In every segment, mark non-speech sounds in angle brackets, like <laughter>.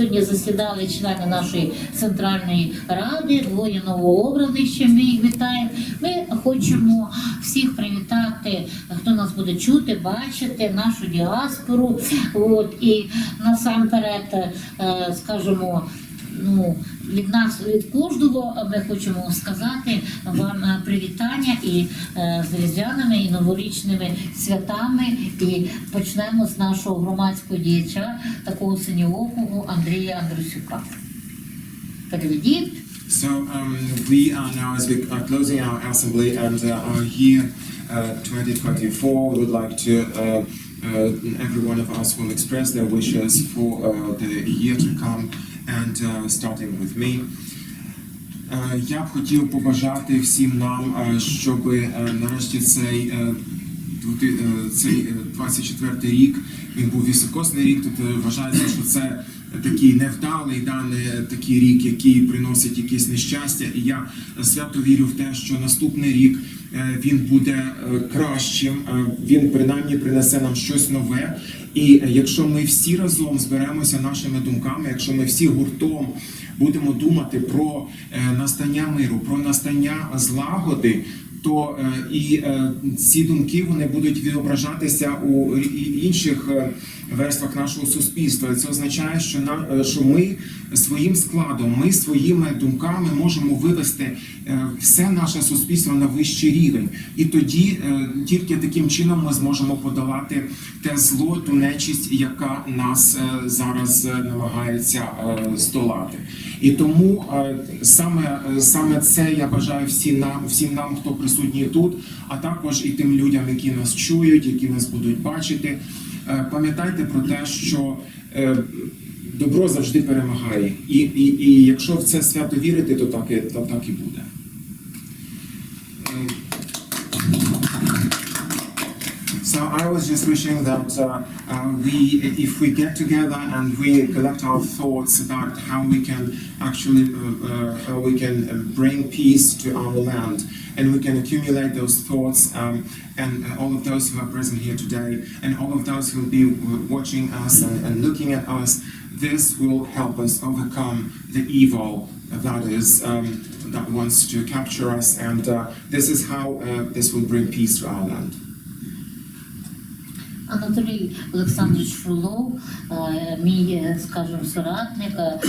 сьогодні засідали члени нашої центральної ради, двоє новообраних, чим ми їх вітаємо. Ми хочемо всіх привітати, хто нас буде чути, бачити, нашу діаспору. От, і насамперед, е, скажімо, ну, від нас, від кожного ми хочемо сказати вам е, привітання і е, з різдвяними і новорічними святами. І почнемо з нашого громадського діяча, такого синьоокого Андрія Андрусюка. Переведіть. So um, we are now, as we are closing our assembly and uh, our year uh, 2024, we would like to, uh, uh, every one of us will express their wishes for uh, the year to come and uh, starting with me. Е, Я б хотів побажати всім нам, е, щоб е, нарешті цей, е, цей е, 24 рік він був високосний рік. Тут вважається, що це такий невдалий да, не такий рік, який приносить якісь нещастя. І я свято вірю в те, що наступний рік він буде кращим. Він принаймні принесе нам щось нове. І якщо ми всі разом зберемося нашими думками, якщо ми всі гуртом будемо думати про е, настання миру, про настання злагоди, то е, і е, ці думки вони будуть відображатися у інших верствах нашого суспільства. І Це означає, що на е, що ми своїм складом, ми своїми думками можемо вивести е, все наше суспільство на вищий рівень, і тоді е, тільки таким чином ми зможемо подолати те зло, ту нечисть, яка нас зараз намагається здолати. І тому саме, саме це я бажаю всім нам, всім нам, хто присутній тут, а також і тим людям, які нас чують, які нас будуть бачити. Е, Пам'ятайте про те, що е, добро завжди перемагає, і, і, і якщо в це свято вірити, то так і, то так і буде. Was just wishing that uh, uh, we, if we get together and we collect our thoughts about how we can actually, uh, uh, how we can uh, bring peace to our land, and we can accumulate those thoughts, um, and uh, all of those who are present here today, and all of those who will be watching us and, and looking at us, this will help us overcome the evil that is um, that wants to capture us, and uh, this is how uh, this will bring peace to our land. Анатолій Олександрович Фролов, е, мій, е, скажімо, соратник, е,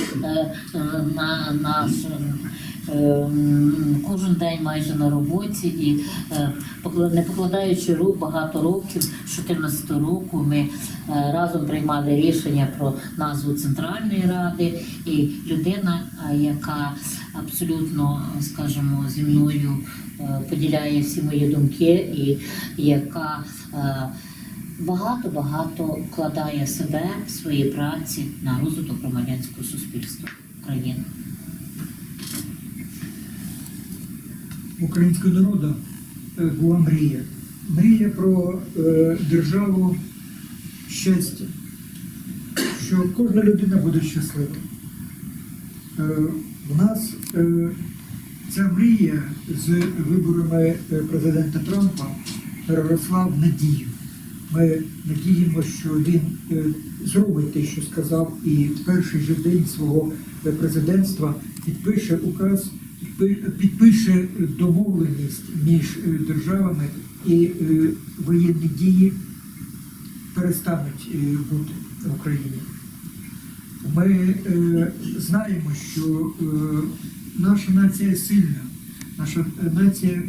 на наш кожен день майже на роботі і не покладаючи рук багато років, з 14 року ми разом приймали рішення про назву Центральної ради. І людина, яка абсолютно, скажімо, зі мною поділяє всі мої думки і яка багато-багато вкладає себе в свої праці на розвиток громадянського суспільства України. українського народу е, була мрія. Мрія про е, державу щастя, що кожна людина буде щаслива. У нас е, ця мрія з виборами президента Трампа переросла в надію. Ми надіємося, що він е, зробить те, що сказав, і в перший же день свого е, президентства підпише указ, підпише домовленість між е, державами і воєнні дії перестануть бути в Україні. Ми знаємо, що наша нація сильна, наша нація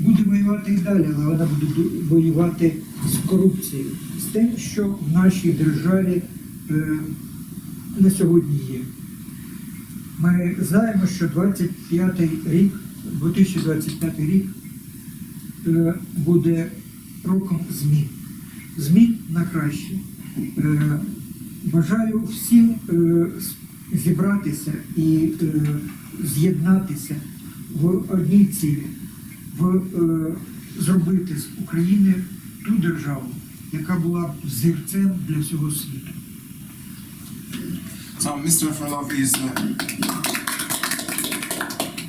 буде воювати і далі, але вона буде воювати з корупцією, з тим, що в нашій державі е, на сьогодні є. Ми знаємо, що 25 рік, 2025 рік е, буде роком змін. Змін на краще. Е, Бажаю всім е, зібратися і е, з'єднатися в одній цілі, в, е, зробити з України ту державу, яка була б зірцем для всього світу. So Mr. Frolov is uh,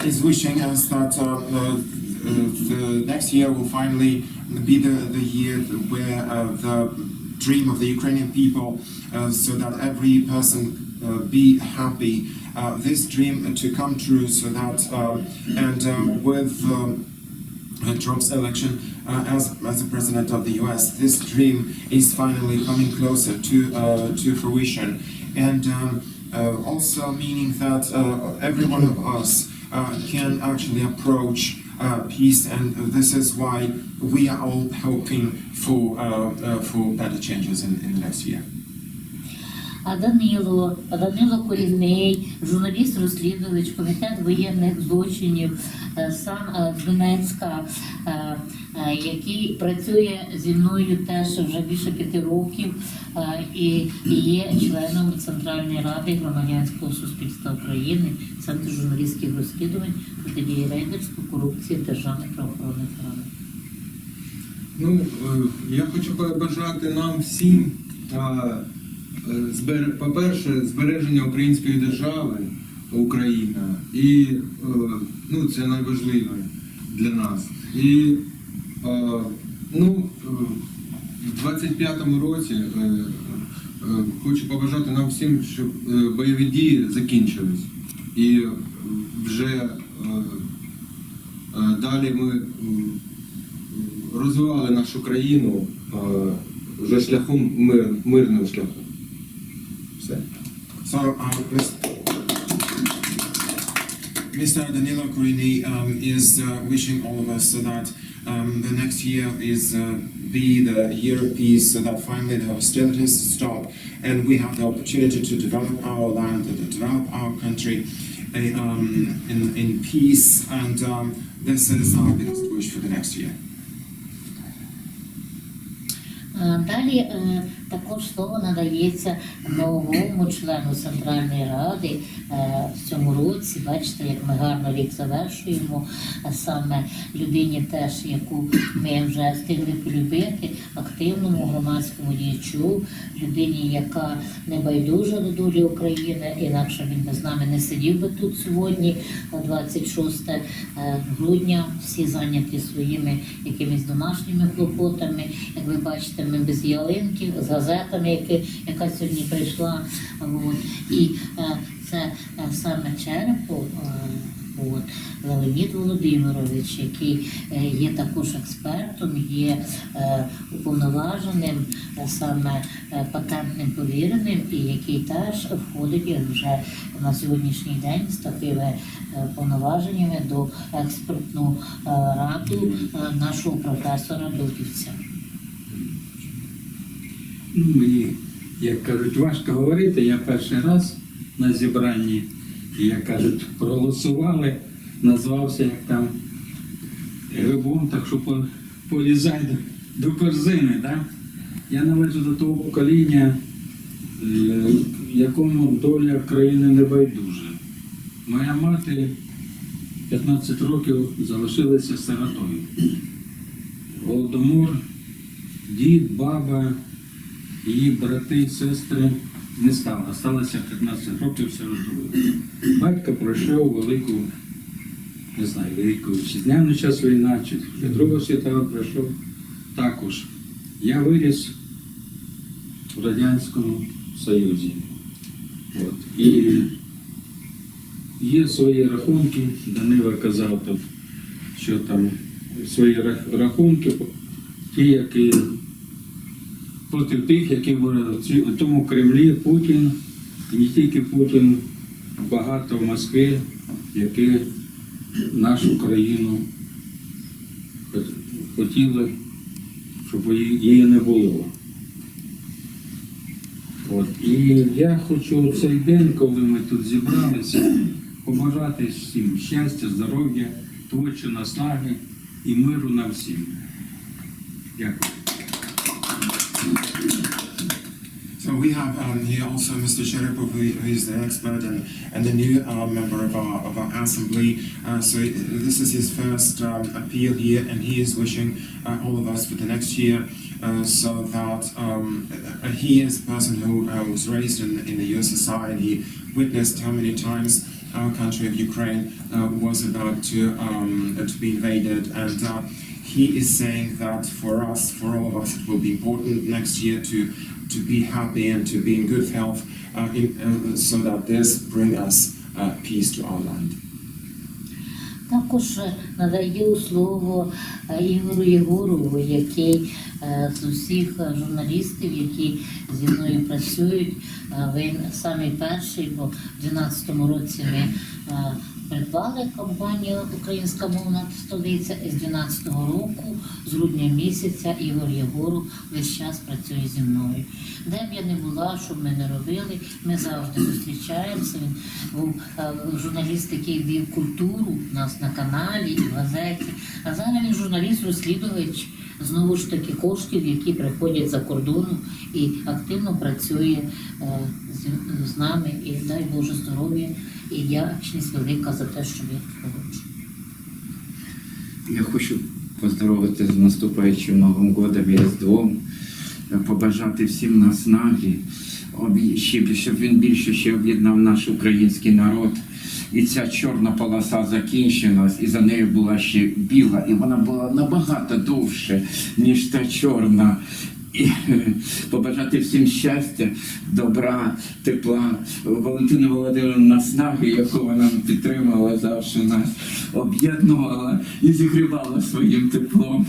is wishing us that uh, uh, the next year will finally be the, the year where uh, the dream of the Ukrainian people, uh, so that every person uh, be happy. Uh, this dream to come true, so that uh, and uh, with. Um, uh, Trump's election uh, as, as the president of the U.S. This dream is finally coming closer to uh, to fruition, and um, uh, also meaning that uh, every one of us uh, can actually approach peace, and this is why we are all hoping for for better changes in, in the next year. А Данило, Данило Корівний, журналіст-розслідувач, комітет воєнних злочинів, е, сам е, Донецька, е, який працює зі мною теж вже більше п'яти років і є членом Центральної ради громадянського суспільства України, Центру журналістських розслідувань протидії рейдерству, корупції державних правоохоронних органів. Ну, я хочу побажати нам всім, по-перше, збереження української держави, Україна, і е, ну, це найважливе для нас. І е, ну, е, в 25-му році е, е, хочу побажати нам всім, щоб е, бойові дії закінчились. І е, вже е, е, далі ми. розвивали нашу країну е, вже шляхом мир, мирним шляхом. Все. So, uh, Mr. Mr. Danilo Kurini um, is uh, wishing all of us so that um, the next year is uh, be the year of peace, so that finally the hostilities stop and we have the opportunity to develop our land, to develop our country uh, um, in, in peace, and um, this is our biggest wish for the next year. Е, Далі е, також слово надається новому члену Центральної Ради е, в цьому році. Бачите, як ми гарно рік завершуємо. Саме людині, теж яку ми вже встигли полюбити, активному громадському діячу, людині, яка не байдужа до долі України, інакше він би з нами не сидів би тут сьогодні, 26 е, грудня. Всі зайняті своїми якимись домашніми клопотами. Як ви бачите, ми без ялинки, газетами, які, яка сьогодні прийшла. От. І е, це е, саме черепо. е, От Леонід Володимирович, який е, є також експертом, є е, уповноваженим е, саме патентним повіреним, і який теж входить вже на сьогоднішній день з такими повноваженнями до експертну раду нашого професора Дудівця. Ну, мені, як кажуть, важко говорити. Я перший раз на зібранні, як кажуть, проголосували, назвався як там грибом, так що по- полізай до, до корзини. Да? Я належу до того покоління, е, якому доля країни не байдужа. Моя мати 15 років залишилася сиротою. Голодомор, дід, баба, її брати і сестри не стало. Сталося 15 років сиротою. Батько пройшов велику, не знаю, велику вітчизняну час війна, чи Друга світова пройшов також. Я виріс в Радянському Союзі. От. І є свої рахунки, Данила казав що там свої рахунки, ті, які проти тих, які були в у тому Кремлі Путін, і не тільки Путін, багато в Москві, які нашу країну хотіли, щоб її не було. От. І я хочу в цей день, коли ми тут зібралися, побажати всім щастя, здоров'я, творчої наснаги і миру нам всім. Дякую. So we have um, here also Mr. Sheripov, who, is the expert and, and a new uh, member of our, of our assembly. Uh, so uh, this is his first um, appeal here, and he is wishing uh, all of us for the next year, uh, so that um, uh, he is a person who uh, was raised in, in the USSR and he witnessed how many times our country of Ukraine uh, was about to um, to be invaded, and uh, he is saying that for us, for all of us, it will be important next year to to be happy and to be in good health, uh, in, uh, so that this bring us uh, peace to our land. Також надаю слово е, Ігору Єгорову, який е, з усіх журналістів, які зі мною працюють, е, він самий перший, бо в 2012 році ми придбали компанію Українська мовна столиця з 2012 року, з грудня місяця, Ігор Єгоров весь час працює зі мною. Де б я не була, що б ми не робили, ми завжди зустрічаємося. Він був е, журналіст, який вів культуру у нас на каналі і в газеті. А зараз він журналіст-розслідувач знову ж таки коштів, які приходять за кордону і активно працює е, з, з нами. І дай Боже здоров'я і вдячність велика за те, що він робить. Я хочу поздоровити з наступаючим Новим годом і Різдвом, побажати всім наснаги, щоб він більше ще об'єднав наш український народ. І ця чорна полоса закінчилась, і за нею була ще біла, і вона була набагато довше, ніж та чорна. І <laughs> побажати всім щастя, добра, тепла, Валентина Володимирівна наснаги, яку вона підтримала, завжди нас об'єднувала і зігрівала своїм теплом.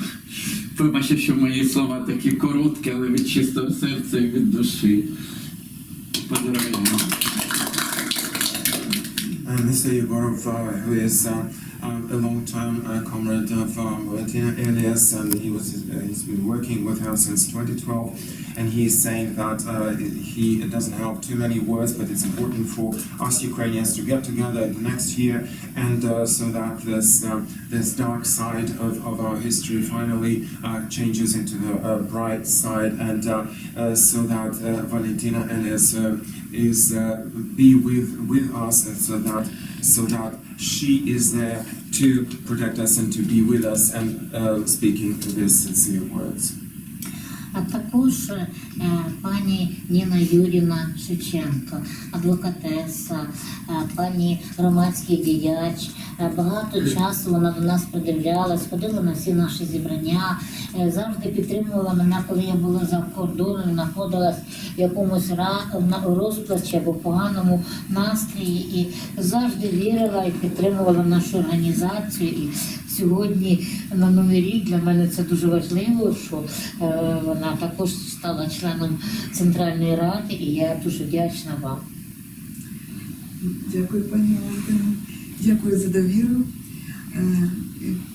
Вибачте, що мої слова такі короткі, але від чистого серця і від душі. Поздравляю. Mr. Yegorov, uh, who is uh, um, a long-time uh, comrade of um, Valentina Elias, and he was uh, he's been working with her since 2012, and he is saying that uh, he it doesn't have too many words, but it's important for us Ukrainians to get together next year, and uh, so that this uh, this dark side of, of our history finally uh, changes into the uh, bright side, and uh, uh, so that uh, Valentina Elias uh, is uh, be with with us, and so that so that she is there to protect us and to be with us and uh, speaking these sincere words. А також е, пані Ніна Юрівна Шевченко, адвокатеса, е, пані громадський діяч. Е, Багато часу вона до нас придивлялась, ходила на всі наші зібрання, завжди підтримувала мене, коли я була за кордоном, знаходилась в якомусь розпачі або поганому настрої і завжди вірила і підтримувала нашу організацію. І сьогодні на Новий рік для мене це дуже важливо, що е, вона також стала членом Центральної ради, і я дуже вдячна вам. Дякую, пані Валентино. Дякую за довіру. Е,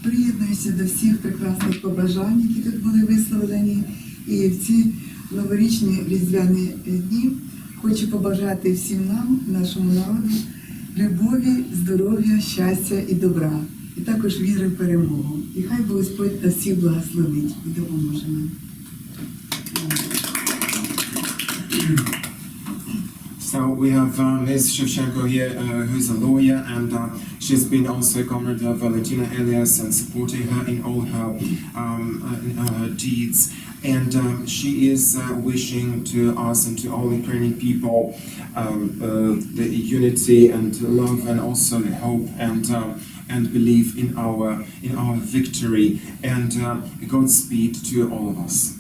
Приєднуюся до всіх прекрасних побажань, які тут були висловлені. І в ці новорічні різдвяні дні хочу побажати всім нам, нашому народу, любові, здоров'я, щастя і добра. І також віри в перемогу. І хай би Господь нас всіх благословить і допоможе нам. So we have uh, Ms. Shevchenko here, uh, who's a lawyer, and uh, she's been also a comrade of Valentina Elias and supporting her in all her, um, uh, in, uh, her deeds. And um, she is uh, wishing to us and to all Ukrainian people um, uh, the unity and love, and also the hope and uh, and belief in our in our victory. And uh, Godspeed to all of us.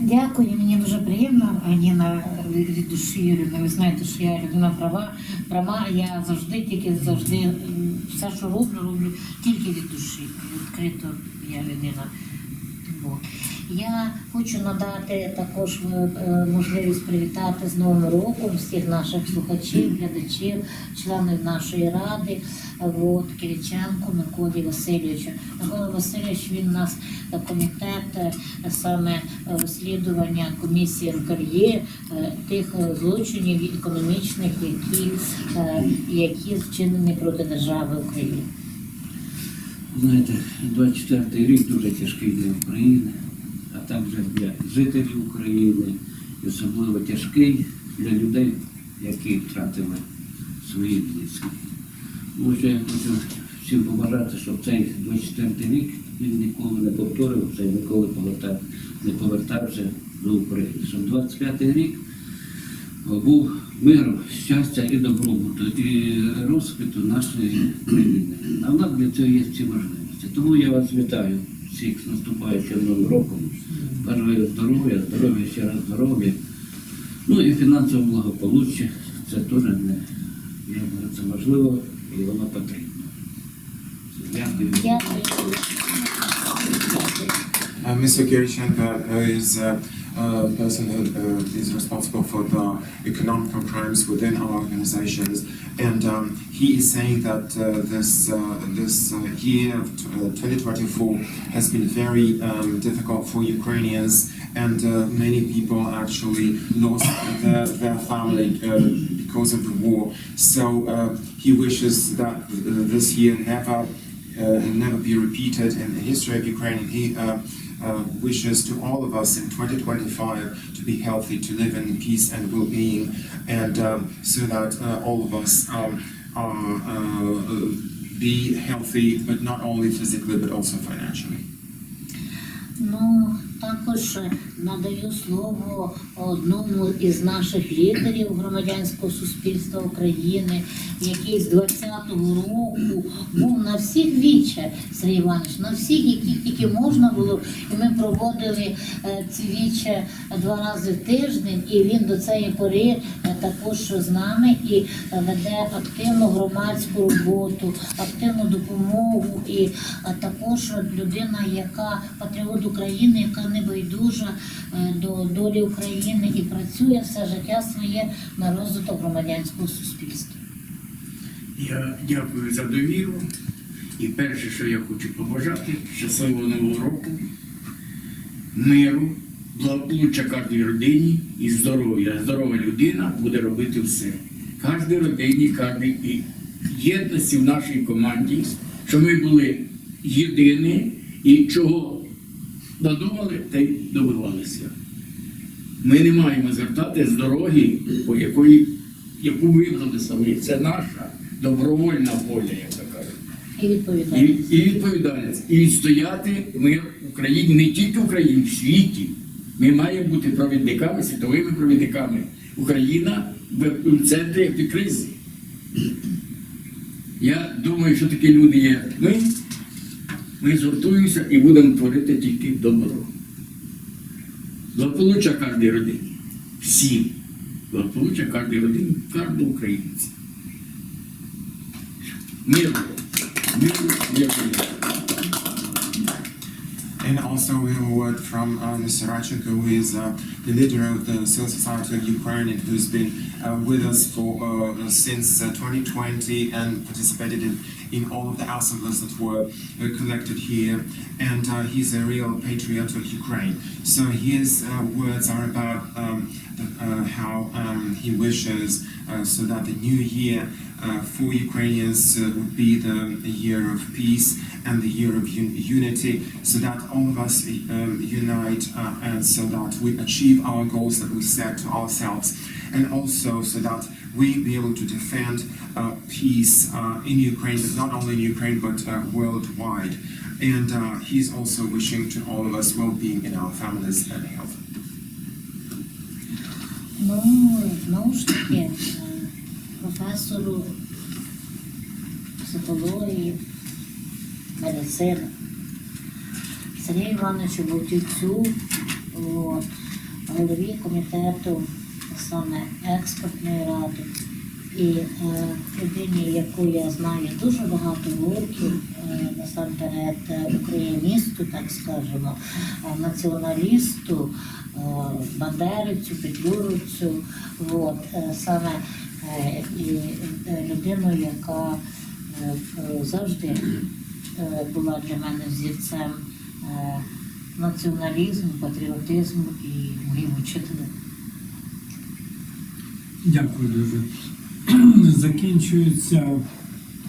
Дякую, мені дуже приємно. Ніна від душі Юрівна. Ви знаєте, що я людина права. Права, я завжди, тільки завжди все, що роблю, роблю тільки від душі. Відкрито я людина. Бо я хочу надати також е, е, можливість привітати з Новим роком всіх наших слухачів, глядачів, членів нашої ради, от, Кириченко Миколі Васильовича. Микола Васильович він у нас е, комітет е, саме е, розслідування комісії НКРЄ е, тих е, злочинів економічних, які, е, які вчинені проти держави України. Знаєте, 24-й рік дуже тяжкий для України, а також для жителів України, і особливо тяжкий для людей, які втратили своїх близьких. Може, я хочу всім побажати, щоб цей 24-й рік він ніколи не повторився і ніколи не повертався до України. Щоб 25-й рік був миру, щастя і добробуту, і розквіту нашої країни. А в нас для цього є всі можливості. Тому я вас вітаю всіх з наступаючим новим роком. Бажаю здоров'я, здоров'я, ще раз здоров'я. Ну і фінансове благополуччя. Це теж не я говорю, це важливо і воно потрібно. Дякую. Дякую. Uh, Mr. Kirichenko uh, is a uh, person who uh, is responsible for the economic crimes within our organizations, and um, he is saying that uh, this uh, this uh, year of t- uh, 2024 has been very um, difficult for Ukrainians, and many people actually lost their, their family uh, because of the war. So he wishes that this year never never be repeated in the history of Ukraine. He uh, wishes to all of us in 2025 to be healthy, to live in peace and well-being, and um, so that uh, all of us um, are uh, be healthy, but not only physically but also financially. Ну, також надаю слово одному із наших лідерів громадянського суспільства України, який з 20-го року був на всіх віче, Сергій Іванович, на всіх, які тільки можна було. І ми проводили е, ці віче два рази в тиждень, і він до цієї пори е, також з нами і веде активну громадську роботу, активну допомогу, і е, також людина, яка патріот України, яка не байдужа е, до долі України і працює все життя своє на розвиток громадянського суспільства. Я дякую за довіру. І перше, що я хочу побажати, щасливого нового року, миру, благополуччя кожній родині і здоров'я. Здорова людина буде робити все. Кожній родині, кожній єдності в нашій команді, що ми були єдині і чого надумали, те й добивалися. Ми не маємо звертати з дороги, по якої, яку вибрали самі. Це наша добровольна воля, як то кажуть. І І, відповідальність. і відповідальність. І відстояти мир в Україні, не тільки в Україні, в світі. Ми маємо бути провідниками, світовими провідниками. Україна в, в центрі кризи. Я думаю, що такі люди є. Ми, ми згуртуємося і будемо творити тільки добро. Благополуччя кожній родині. Всім. Благополуччя кожній родині, кожному українці. Миру. Миру, миру. And also we have a word from uh, Mr. Radchenko, who is uh, the leader of the Civil Society of Ukraine and who's been uh, with us for uh, since uh, 2020 and participated in, in all of the assemblies that were uh, collected here. And uh, he's a real patriot of Ukraine. So his uh, words are about um, the- how um, he wishes so that the new year uh, for Ukrainians uh, would be the, the year of peace and the year of un- unity, so that all of us um, unite uh, and so that we achieve our goals that we set to ourselves, and also so that we be able to defend uh, peace uh, in Ukraine, but not only in Ukraine but uh, worldwide. And uh, he's also wishing to all of us well-being in our families and health. Ну, знову ж таки, е, професору психології, медицини, Сергію Івановичу Бутівцю, от, голові комітету саме експертної ради. І е, людині, яку я знаю дуже багато років, е, насамперед е, україністу, так скажемо, е, націоналісту, е, бандерівцю, петлюровцю, от, е, саме е, е, людину, яка е, завжди е, була для мене взірцем е, націоналізму, патріотизму і моїм учителем. Дякую дуже. Закінчується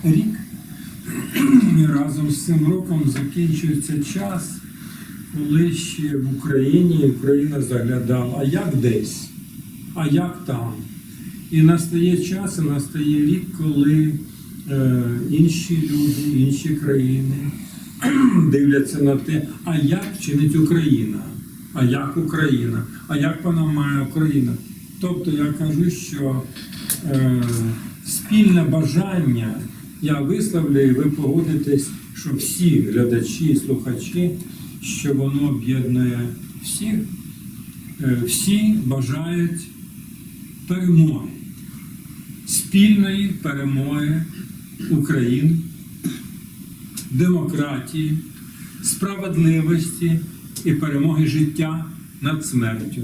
рік. І разом з цим роком закінчується час, коли ще в Україні Україна заглядала, а як десь, а як там. І настає час, і настає рік, коли е, інші люди, інші країни <clears throat> дивляться на те, а як чинить Україна, а як Україна, а як вона має Україна. Тобто я кажу, що е, спільне бажання я висловлю, і ви погодитесь, що всі глядачі і слухачі, що воно об'єднує всіх, Е, всі бажають перемоги, спільної перемоги України, демократії, справедливості і перемоги життя над смертю,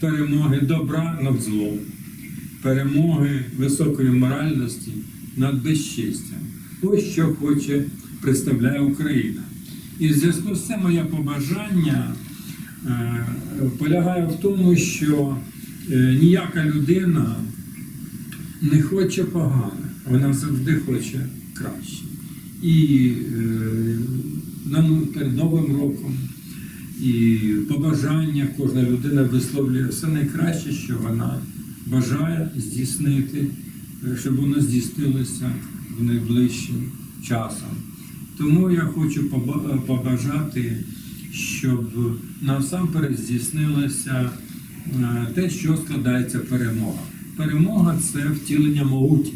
перемоги добра над злом, перемоги високої моральності над безчестям. Ось що хоче представляє Україна. І в зв'язку з цим моє побажання е, полягає в тому, що е, ніяка людина не хоче погано, вона завжди хоче краще. І е, нам перед Новим роком і побажання кожна людина висловлює все найкраще, що вона бажає здійснити, е, щоб воно здійснилося в найближчим часом. Тому я хочу побажати, щоб насамперед здійснилося е, те, що складається перемога. Перемога це втілення могуті.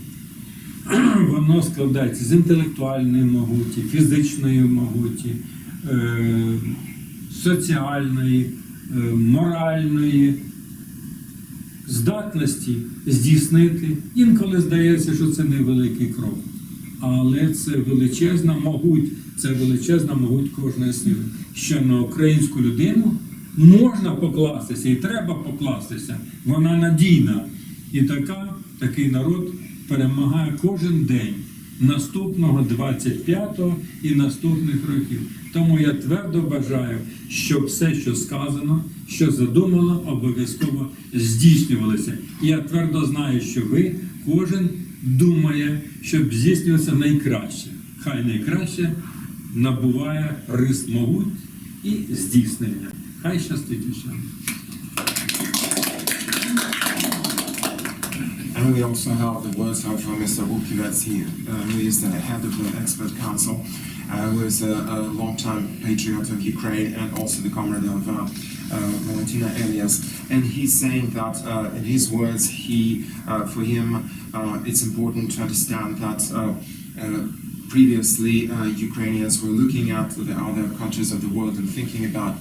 <clears throat> Воно складається з інтелектуальної могуті, фізичної могуті, е, соціальної, е, моральної здатності здійснити. Інколи здається, що це невеликий крок. Але це величезна могуть, це величезна могуть кожної сили. Що на українську людину можна покластися і треба покластися. Вона надійна. І така, такий народ перемагає кожен день наступного 25-го і наступних років. Тому я твердо бажаю, щоб все, що сказано, що задумано, обов'язково здійснювалося. І я твердо знаю, що ви кожен думає, щоб здійснювалося найкраще. Хай найкраще набуває рис могуть і здійснення. Хай щастить усім. And we also have the words from Mr. Here, uh, who is the head of the expert council, uh, who is a, a long-time patriot of Ukraine and also the comrade of uh, uh, Valentina Elias. And he's saying that, uh, in his words, he, uh, for him, it's important to understand that previously Ukrainians were looking at the other countries of the world and thinking about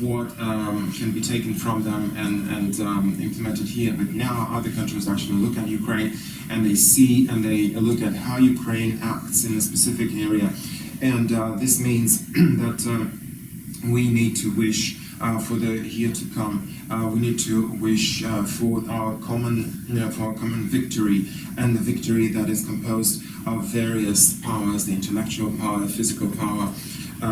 what um, can be taken from them and, and um, implemented here. But now other countries actually look at Ukraine and they see and they look at how Ukraine acts in a specific area. And uh, this means <clears throat> that uh, we need to wish uh, for the year to come. Uh, we need to wish for our common, you know, for our common victory, and the victory that is composed of various powers: the intellectual power, the physical power,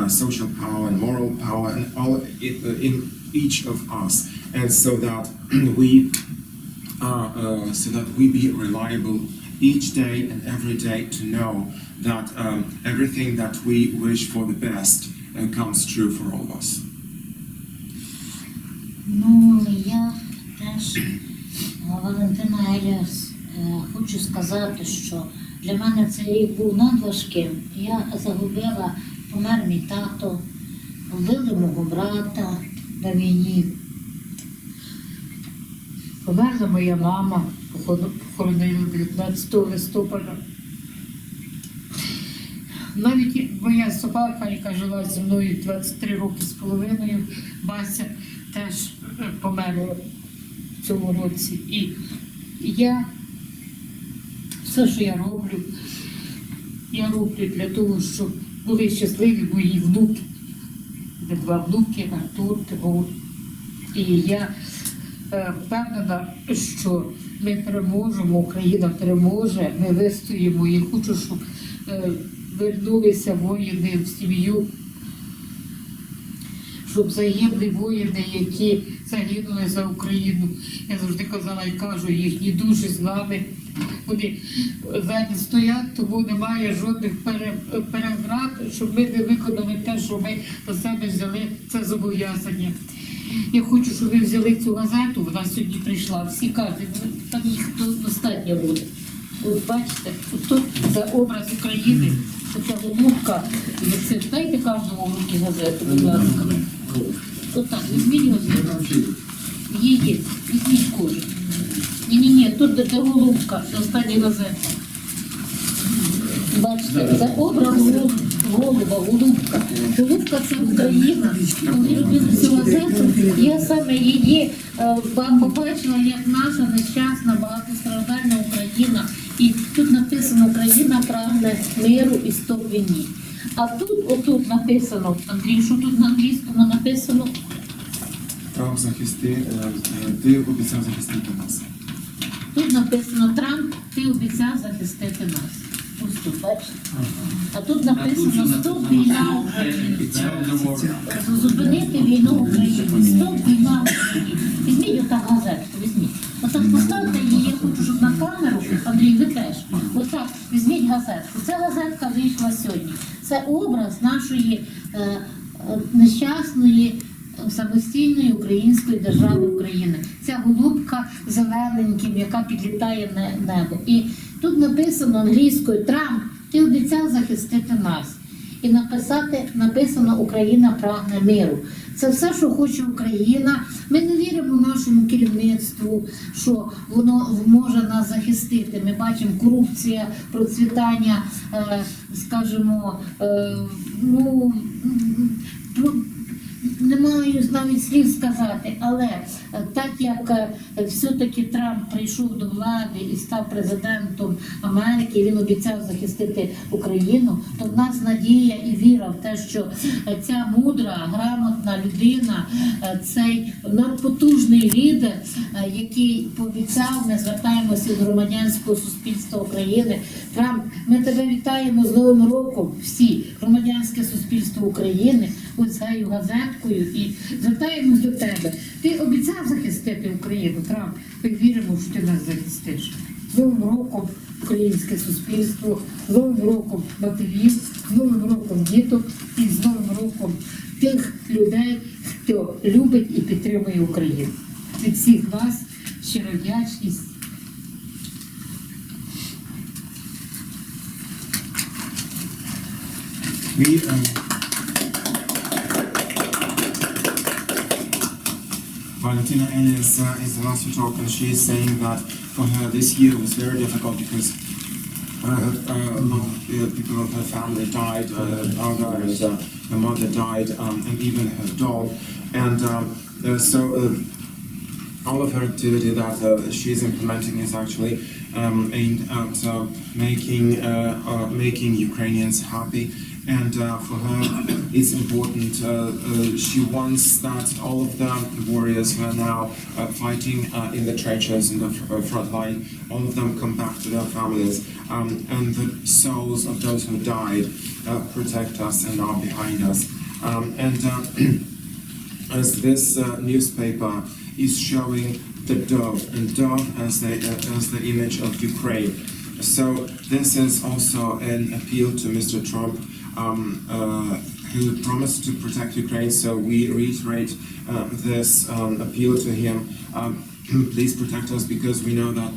social power, and moral power, and all in, each of us, and so that <clears throat> we uh, uh, so that we be reliable each day and every day to know that um, everything that we wish for the best uh, comes true for all of us. Ну, я теж, Валентина Еліас, хочу сказати, що для мене цей рік був надважким. Я загубила, помер мій тато, вбили мого брата на війні. Померла моя мама, похоронили 19 листопада. Навіть моя собака, яка жила зі мною 23 роки з половиною, Бася, теж е, померла в цьому році. І я все, що я роблю, я роблю для того, щоб були щасливі мої внуки. Два внуки, Артур, Тимур. І я впевнена, що ми переможемо, Україна переможе, ми вистоїмо. І хочу, щоб е, вернулися воїни в сім'ю, щоб загибли воїни, які загинули за Україну. Я завжди казала і кажу, їхні душі з нами. Вони ззаді стоять, тому немає жодних переград, щоб ми не виконали те, що ми на себе взяли це зобов'язання. Я хочу, щоб ви взяли цю газету, вона сьогодні прийшла. Всі кажуть, «Ну, там їх достатньо буде. От бачите, тут це образ України, така голубка. Це дайте кожному в руки газету, будь ласка. От так, візьміть звідси. Її, візьміть кожен. Ні-ні-ні, тут де, голубка, остання газета. Бачите, це образ голубки. Голуба, голубка. Голубка це Україна. Коли робили цю газету, я саме її е, побачила як наша нещасна, багатостраждальна Україна. І тут написано Україна прагне миру і стоп війні. А тут, отут написано, Андрій, що тут на англійському написано? Трав захисти, е, е, ти обіцяв захистити нас. Тут написано Трамп, ти обіцяв захистити нас. Ось тут, бачите? А тут написано Стоп війна України. Зупинити війну Україні. Стоп війна в Україні. Візьміть отак газетку, візьміть. Отак поставте її, я хочу, щоб на камеру, Андрій, ви теж. Отак, візьміть газетку. Ця газетка вийшла сьогодні. Це образ нашої е, е, нещасної самостійної української держави України. Ця голубка зелененьким, яка підлітає на небо. І тут написано англійською Трамп, ти обіцяв захистити нас і написати написано Україна прагне миру. Це все, що хоче Україна. Ми не віримо нашому керівництву, що воно може нас захистити. Ми бачимо корупція, процвітання, е, скажімо, е, ну. Не маю навіть слів сказати, але е, так як е, все-таки Трамп прийшов до влади і став президентом Америки, він обіцяв захистити Україну, то в нас надія і віра в те, що е, ця мудра, грамотна людина, цей надпотужний лідер, який пообіцяв, ми звертаємося до громадянського суспільства України. Трамп, ми тебе вітаємо з Новим роком, всі громадянське суспільство України, оцею газеткою і звертаємось до тебе. Ти обіцяв захистити Україну, Трамп. Ми віримо, що ти нас захистиш. З Новим роком українське суспільство, з Новим роком матерів, з Новим роком діток і з Новим роком тих людей, хто любить і підтримує Україну. Від всіх вас щиро вдячність. We um, Valentina Ennis uh, is the last to talk, and she is saying that for her this year was very difficult because uh, a lot of people of her family died. Uh, our daughters, uh, her mother died, um, and even her dog. And um, uh, so all of her activity that uh, she's implementing is actually um, aimed at uh, making uh, making Ukrainians happy. And uh, for her, it's important. Uh, uh, she wants that all of the warriors who are now uh, fighting in the trenches in the fr- front line, all of them come back to their families, um, and the souls of those who died protect us and are behind us. Um, and <clears throat> as this newspaper is showing the dove and dove as the uh, as the image of Ukraine. So this is also an appeal to Mr. Trump, um, uh, who promised to protect Ukraine. So we reiterate uh, this um, appeal to him. Um, <clears throat> please protect us because we know that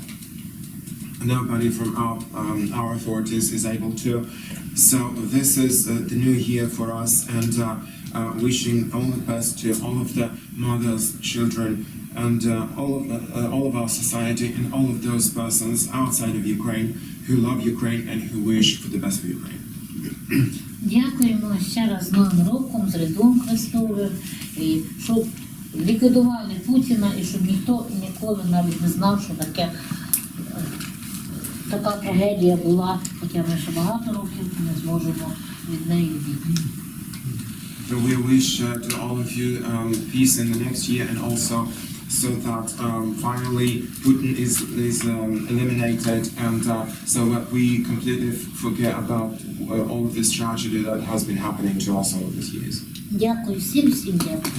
nobody from our um, our authorities is able to. So this is uh, the new year for us, and uh, uh, wishing all the best to all of the mothers, children, and uh, all of uh, all of our society, and all of those persons outside of Ukraine who love Ukraine and who wish for the best for Ukraine. <clears throat> Дякуємо ще раз Новим роком, з Різдвом Христовим, і щоб ліквідували Путіна і щоб ніхто ніколи навіть не знав, що таке е, така трагедія була, хоча ми ще багато років не зможемо від неї відійти. We wish uh, to all of you um, peace in the next year, and also so that um, finally Putin is is um, eliminated, and uh, so that we completely f- forget about uh, all of this tragedy that has been happening to us all of these years. Дякую всім, всім дякую.